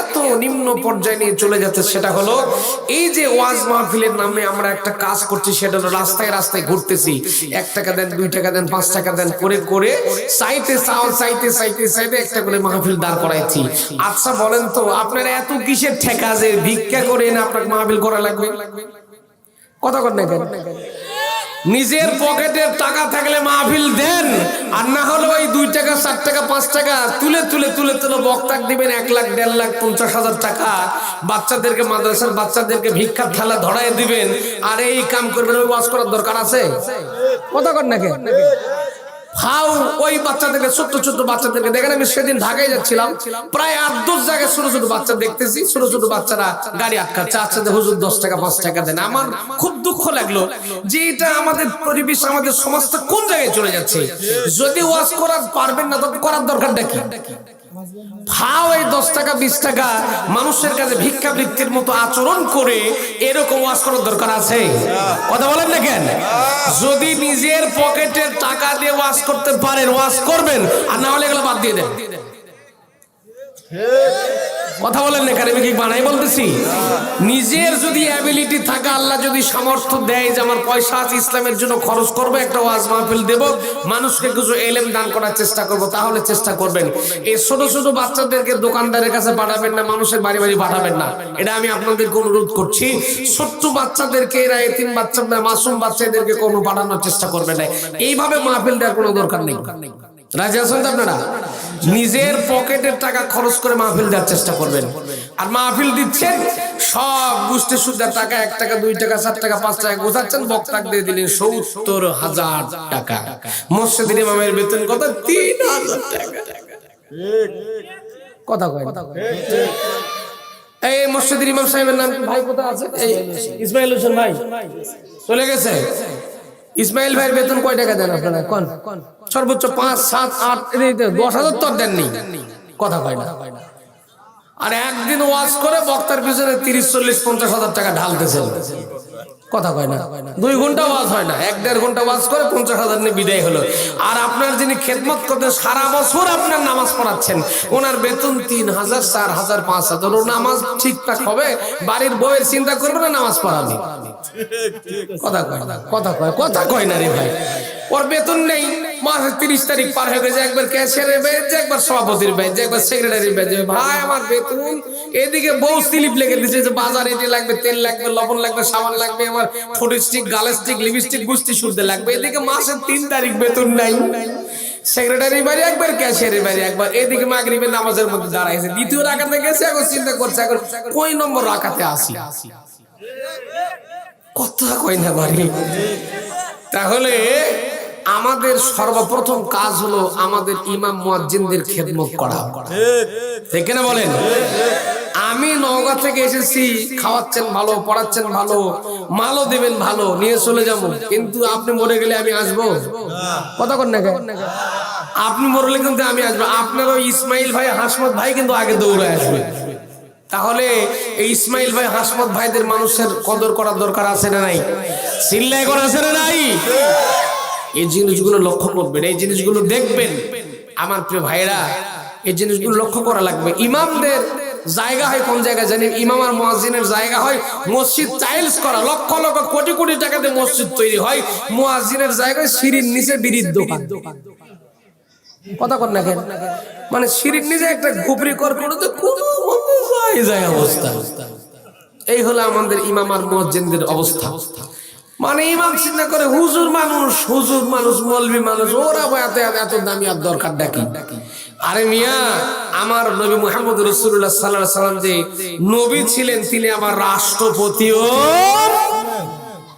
এত নিম্ন পর্যায়ে নিয়ে চলে যাচ্ছে সেটা হলো, এই যে ওয়াজ মাহফিলের নামে আমরা একটা কাজ করছি, সেটা হলো রাস্তায় রাস্তায় ঘুরতেছি। এক টাকা দেন, দুই টাকা দেন, পাঁচ টাকা দেন, করে করে চাইতে চাও চাইতে চাইতে চাইতে একটা করে মাহফিল দাঁড় করাইছি। আচ্ছা বলেন তো, আপনারা এত কিসের ঠেকা যে ভিক্ষা করে এনে আপনাকে মাহফিল করা লাগবে? কথা না কেন? নিজের পকেটের টাকা থাকলে মাহফিল দেন, আর না হলে ওই দুই টাকা, চার টাকা, পাঁচ টাকা, তুলে তুলে তুলে তুলে বক্তাক দিবেন এক লাখ, দেড় লাখ, পঞ্চাশ হাজার টাকা। বাচ্চাদেরকে, মাদ্রাসার বাচ্চাদেরকে ভিক্ষার থালা ধরাই দিবেন, আর এই কাম করবেন, ওই ওয়াজ করার দরকার আছে? কথা কর নাকি হাউ, ওই বাচ্চাদেরকে, ছোট্ট ছোট্ট বাচ্চাদেরকে। দেখেন আমি সেদিন ঢাকায় যাচ্ছিলাম, প্রায় আট দশ জায়গায় ছোট ছোট বাচ্চা দেখতেছি। ছোট ছোট বাচ্চারা গাড়ি আটকাচ্ছে আচ্ছা যে হুজুর, দশ টাকা, পাঁচ টাকা দেন। আমার খুব দুঃখ লাগল যে এটা আমাদের পরিবেশ, আমাদের সমাজটা কোন জায়গায় চলে যাচ্ছে? যদি ওয়াজ করার পারবেন না তবে করার দরকার কি? ভাও এই দশ টাকা, বিশ টাকা মানুষের কাছে ভিক্ষা বৃত্তির মতো আচরণ করে এরকম ওয়াজ করার দরকার আছে? কথা বলেন না কেন? যদি নিজের পকেটের টাকা দিয়ে ওয়াজ করতে পারেন, ওয়াজ করবেন, আর না হলে এগুলো বাদ দিয়ে দেন। কথা বলেন না আমি কি বানাই বলতেছি। নিজের যদি অ্যাবিলিটি থাকে, আল্লাহ যদি সামর্থ্য দেয় যে আমার পয়সা আছে, ইসলামের জন্য খরচ করব, একটা ওয়াজ মাহফিল দেব, মানুষকে কিছু এলেম দান করার চেষ্টা করব, তাহলে চেষ্টা করবেন। এই ছোট ছোট বাচ্চাদেরকে দোকানদারের কাছে পাঠাবেন না, মানুষের বাড়ি বাড়ি পাঠাবেন না। এটা আমি আপনাদেরকে অনুরোধ করছি। ছোট্ট বাচ্চাদেরকে, এরা এতিম বাচ্চা মাসুম বাচ্চাদেরকে কোনো পাঠানোর চেষ্টা করবেন না। এইভাবে মাহফিল দেওয়ার কোনো দরকার নেই। রাজি আছেন তো আপনারা? নিজের পকেটের টাকা খরচ করে মাহফিল দেওয়ার চেষ্টা করবেন। আর মাহফিল দিচ্ছেন সব গোষ্ঠী সুদ্ধা টাকা এক টাকা দুই টাকা চার টাকা পাঁচ টাকা গোছাচ্ছেন বক্তাক দিয়ে দিলেন সত্তর হাজার টাকা। মসজিদের ইমামের বেতন কত? তিন হাজার টাকা। কথা কয় কথা কয় এই মসজিদের ইমাম সাহেবের নাম ভাই কোথায় আছে? ইসমাইল হোসেন ভাই। চলে গেছে? ইসমাইল ভাইয়ের বেতন কয় টাকা দেন আপনারা? কোন? সর্বোচ্চ পাঁচ, সাত, আট দশ হাজার তো দেননি। কথা কয় না। আর একদিন ওয়াজ করে বক্তার পিছনে তিরিশ, চল্লিশ, পঞ্চাশ হাজার টাকা ঢালতেছে কথা কয় না। দুই ঘণ্টা ওয়াজ হয় না। এক দেড় ঘণ্টা ওয়াজ করে পঞ্চাশ হাজার নিয়ে বিদায় হলো। আর আপনার যিনি খেদমত করতে সারা বছর আপনার নামাজ পড়াচ্ছেন, ওনার বেতন তিন হাজার, চার হাজার, পাঁচ হাজার। ও নামাজ ঠিকঠাক হবে, বাড়ির বউয়ের চিন্তা করবে না নামাজ পড়াবে। কথা কয় কথা কয় কথা কয় না রে ভাই। ওর বেতন নেই তিরিশ তারিখ পার হয়ে গেছে, একবার ক্যাশিয়ারের বেজে একবার সভাপতির বেজে একবার সেক্রেটারির ভাই, আমার বেতন, এদিকে বউ স্লিপ লেগে দিচ্ছে যে বাজার এটি লাগবে, তেল লাগবে, লবণ লাগবে, সাবান লাগবে আমার ফটো স্টিক গাল স্টিক লিপস্টিক গুস্তি শুনতে লাগবে। এদিকে মাসের তিন তারিখ বেতন নাই। সেক্রেটারি বাড়ি একবার ক্যাশিয়ারের বাড়ি একবার। এদিকে মাগরিবের নামাজের মধ্যে দাঁড়াইছে দ্বিতীয় রাখাতে গেছে এখন চিন্তা করছে এখন কোন নম্বর রাখাতে আসি? কথা কই না বাড়ি? তাহলে আমাদের সর্বপ্রথম কাজ হলো আমাদের ইমাম মুয়াজ্জিনদের খেদমত করা। ঠিক না বলেন? নওগাঁ থেকে এসেছি, খাওয়াচ্ছেন ভালো, পড়াচ্ছেন ভালো, মালও দেবেন ভালো, নিয়ে চলে যাব। কিন্তু আপনি মরে গেলে আমি আসব? কথা কর না আপনি মরলে কিন্তু আমি আসব। আপনারও ইসমাইল ভাই, হাসমত ভাই কিন্তু আগে দৌড়ে আসবে। তাহলে এই ইসমাইল ভাই, হাসমত ভাইদের মানুষের কদর করার দরকার আছে না নাই? চিল্লাই করা আছে না নাই? এই জিনিসগুলো লক্ষ্য করবেন, এই জিনিসগুলো দেখবেন। আমার প্রিয় ভাইরা এই জিনিসগুলো লক্ষ্য করা লাগবে। ইমামদের জায়গা হয় কোন জায়গায়? জানি ইমাম আর মুয়াজ্জিনের জায়গা হয়, মসজিদ টাইলস করা, লক্ষ লক্ষ কোটি কোটি টাকা দিয়ে মসজিদ তৈরি হয়। মুয়াজ্জিনের জায়গায় সিঁড়ির নিচে বিড়ির দোকান। কথা কর না কেন? মানে সিঁড়ির নিচে একটা ঘুপড়ি কর করে তো যায় অবস্থা। এই হলো আমাদের ইমাম আর মুয়াজ্জিনদের অবস্থা। মানে ইমাম চিন্তা করে, হুজুর মানুষ হুজুর মানুষ, মলবি মানুষ, ওরা এত এত দামি আর দরকার ডাকি আরে মিয়া আমার নবী মোহাম্মদ রসুল্লাহ সাল্লাহ সাল্লাম যে নবী ছিলেন তিনি আমার রাষ্ট্রপতিও